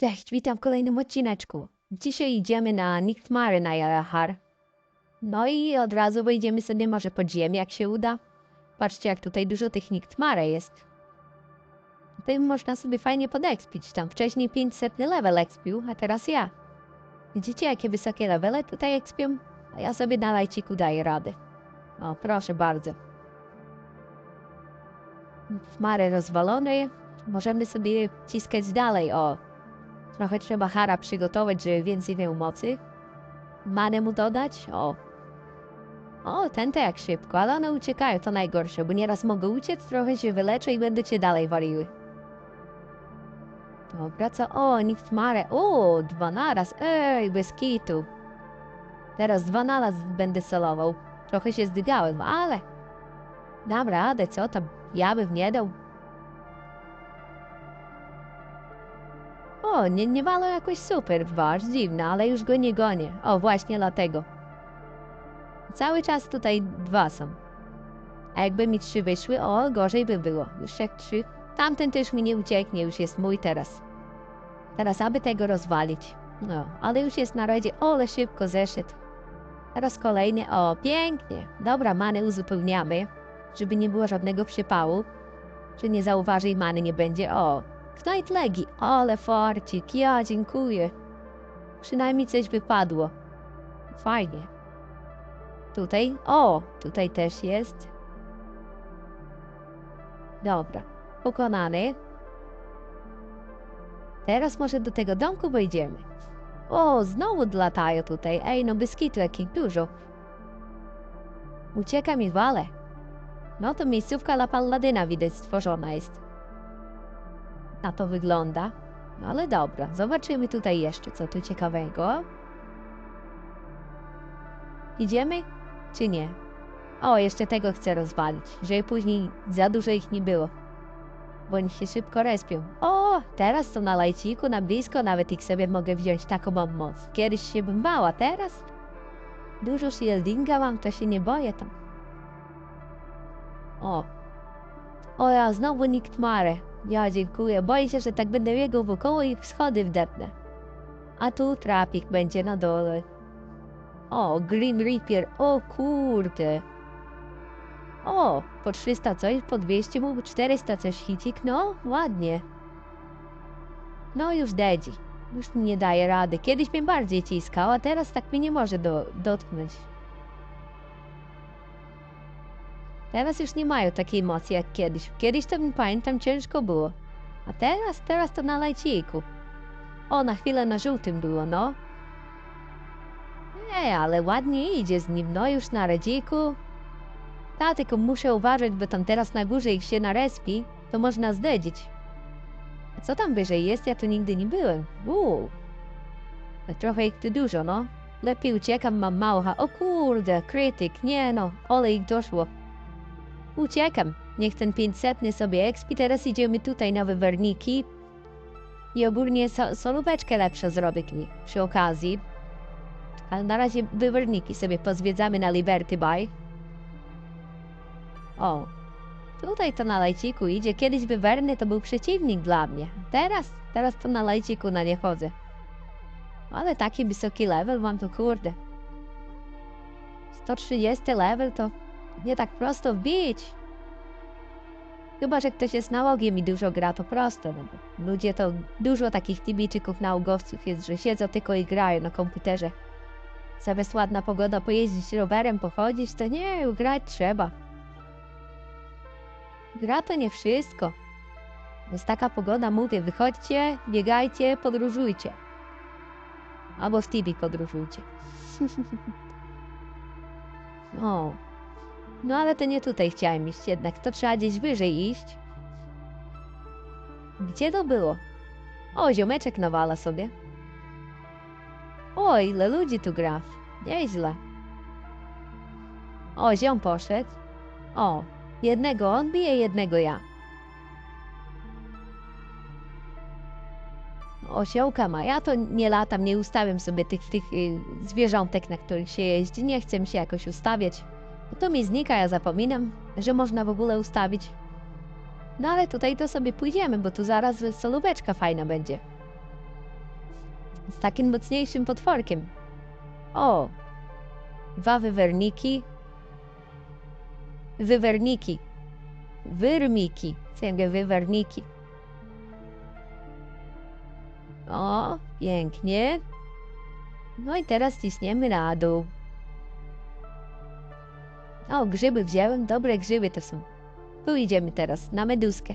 Cześć, witam w kolejnym odcineczku. Dzisiaj idziemy na Niktmary na Jarahar. No i od razu wejdziemy sobie może pod ziemię, jak się uda. Patrzcie, jak tutaj dużo tych Niktmary jest. Tutaj można sobie fajnie podekspić. Tam wcześniej 500 level ekspił, a teraz ja. Widzicie, jakie wysokie levele tutaj ekspią? A ja sobie na lajciku daję radę. O, proszę bardzo. Mary rozwalone. Możemy sobie ciskać dalej, o. Trochę trzeba Hara przygotować, żeby więcej miał mocy. Manę mu dodać? O. O, ten to jak szybko, ale one uciekają, to najgorsze, bo nieraz mogą uciec, trochę się wyleczę i będę cię dalej wariły. Dobra, co? O, nikt marę. O, dwa naraz. Ej, bez kitu. Teraz dwa naraz będę solował. Trochę się zdygałem, ale... Dam radę, co tam? Ja bym nie dał. O, nie, nie walą jakoś super, wasz dziwne, ale już go nie gonię. O, właśnie dlatego. Cały czas tutaj dwa są. A jakby mi trzy wyszły, o, gorzej by było. Już jak trzy. Tamten też mi nie ucieknie, już jest mój teraz. Teraz aby tego rozwalić. No, ale już jest na razie, o, ale szybko zeszedł. Teraz kolejny, o, pięknie. Dobra, manę uzupełniamy, żeby nie było żadnego przypału. Czy nie zauważy i many nie będzie, o, Knight legi, ale farcik, ja dziękuję. Przynajmniej coś wypadło. Fajnie. Tutaj, o, tutaj też jest. Dobra, pokonany. Teraz może do tego domku wejdziemy. O, znowu latają tutaj. Ej, no biskitu jakich dużo. Ucieka mi wale. No to miejscówka dla Palladyna widać stworzona jest na to wygląda. No ale dobra, zobaczymy tutaj jeszcze, co tu ciekawego. Idziemy, czy nie? O, jeszcze tego chcę rozwalić, żeby później za dużo ich nie było. Bo oni się szybko respią. O, teraz to na lajciku, na blisko, nawet ich sobie mogę wziąć, taką mam moc. Kiedyś się bym bała, teraz dużo shieldinga mam, to się nie boję tam. O. O, ja znowu nikt marę. Ja dziękuję. Boję się, że tak będę biegał wokoło i schody wdepnę. A tu trapik będzie na dole. O, Green Reaper. O kurde. O, po 300 coś, po 200 mu, 400 coś hicik. No, ładnie. No już dedzi. Już nie daje rady. Kiedyś mnie bardziej ciskał, a teraz tak mi nie może do, dotknąć. Teraz już nie mają takiej mocy jak kiedyś. Kiedyś to pamiętam ciężko było. A teraz, teraz to na lajciku. O, na chwilę na żółtym było, no. Nie, ale ładnie idzie z nim, no już na radziku. Ta, tylko muszę uważać, bo tam teraz na górze ich się narespi, to można zdedzić. A co tam wyżej jest? Ja tu nigdy nie byłem. Uuu. Ale trochę ich tu dużo, no. Lepiej uciekam, mam mało. O kurde, krytyk, nie no, ale ich doszło. Uciekam. Niech ten 500 sobie expi. Teraz idziemy tutaj na wywerniki. I ogólnie so, solóweczkę lepszą zrobię przy okazji. Ale na razie wywerniki sobie pozwiedzamy na Liberty Bay. O, tutaj to na lajciku idzie. Kiedyś wywerny to był przeciwnik dla mnie. Teraz, teraz to na lajciku na nie chodzę. Ale taki wysoki level mam to kurde. 130 level to nie tak prosto wbić. Chyba, że ktoś jest nałogiem i dużo gra, to prosto. No bo ludzie to dużo takich tibijczyków naukowców jest, że siedzą tylko i grają na komputerze. Zamiast ładna pogoda pojeździć rowerem, pochodzić, to nie, grać trzeba. Gra to nie wszystko. Jest taka pogoda, mówię, wychodźcie, biegajcie, podróżujcie. Albo w Tibi podróżujcie. o. No ale to nie tutaj chciałem iść jednak, to trzeba gdzieś wyżej iść. Gdzie to było? O, ziomeczek nawala sobie. O, ile ludzi tu gra. Nieźle. O, ziom poszedł. O, jednego on bije, jednego ja. Osiołka ma. Ja to nie latam, nie ustawiam sobie tych, tych y, zwierzątek, na których się jeździ. Nie chcę się jakoś ustawiać. To mi znika, ja zapominam, że można w ogóle ustawić. No ale tutaj to sobie pójdziemy, bo tu zaraz solóweczka fajna będzie. Z takim mocniejszym potworkiem. O! Dwa wywerniki. Wywerniki. Wyrmiki. Ciągle wywerniki. O, pięknie. No i teraz ciśniemy na dół. O, grzyby wziąłem. Dobre grzyby to są. Tu idziemy teraz, na meduskę.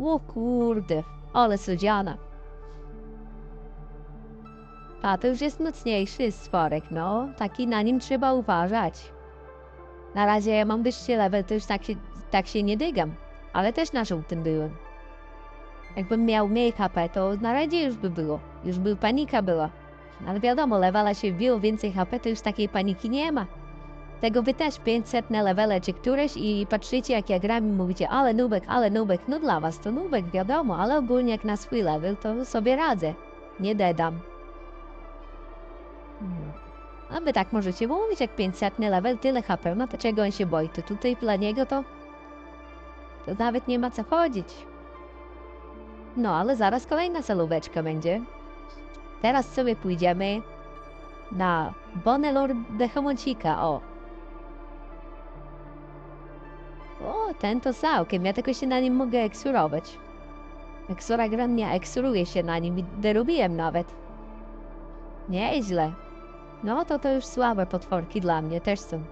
O kurde, ale słodziana. A to już jest mocniejszy stworek, no. Taki na nim trzeba uważać. Na razie ja mam wyższy level, to już tak się, tak się nie dygam. Ale też na żółtym byłem. Jakbym miał mniej HP, to na razie już by było. Już by panika była. Ale wiadomo, levela się wbiło więcej HP, to już takiej paniki nie ma. Tego wy też 500 na levele czy któreś i patrzycie jak ja gram i mówicie ale nubek, ale nubek, no dla was to nubek, wiadomo, ale ogólnie jak na swój level to sobie radzę. Nie dedam. Hmm. A tak możecie mówić, jak 500 level, tyle HP ma, to czego on się boi? To tutaj dla niego to... To nawet nie ma co chodzić. No, ale zaraz kolejna salóweczka będzie. Teraz sobie pójdziemy na Bonelor de Homoncika, o. O, ten to całkiem, ja tylko się na nim mogę eksurować. Eksura grania, eksuruję się na nim i derobiłem nawet. Nieźle. No to to już słabe potworki dla mnie też są.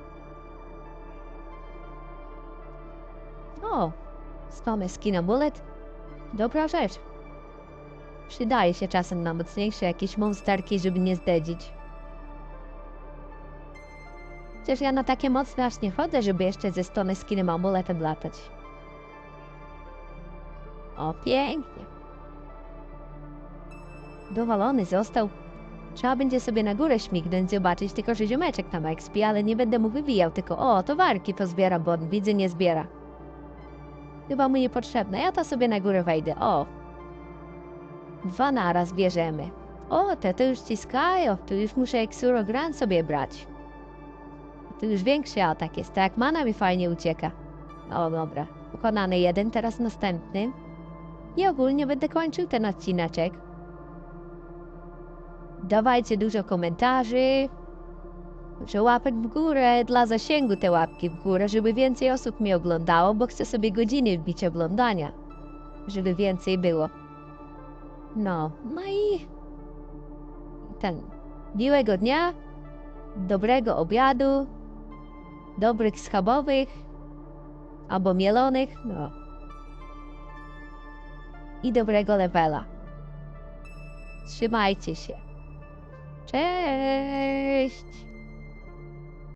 O, mamy skin amulet. Dobra rzecz. Przydaje się czasem na mocniejsze jakieś monsterki, żeby nie zdedzić. Chociaż ja na takie mocne aż nie chodzę, żeby jeszcze ze stony skinem amuletem latać. O, pięknie. Dowalony został. Trzeba będzie sobie na górę śmignąć, zobaczyć tylko, że ziomeczek tam ekspie, ale nie będę mu wywijał, tylko o, towarki pozbiera, bo on widzę nie zbiera. Chyba mu niepotrzebne, ja to sobie na górę wejdę, o. Dwa naraz bierzemy. O, te to już ciskają, tu już muszę Exurogran sobie brać. Tu już większy atak jest, tak mana mi fajnie ucieka. O, dobra. Pokonany jeden, teraz następny. I ogólnie będę kończył ten odcineczek. Dawajcie dużo komentarzy. Że łapek w górę, dla zasięgu te łapki w górę, żeby więcej osób mnie oglądało, bo chcę sobie godziny wbić oglądania. Żeby więcej było. No, no i ten. Miłego dnia, dobrego obiadu, dobrych schabowych, albo mielonych, no. I dobrego levela. Trzymajcie się. Cześć!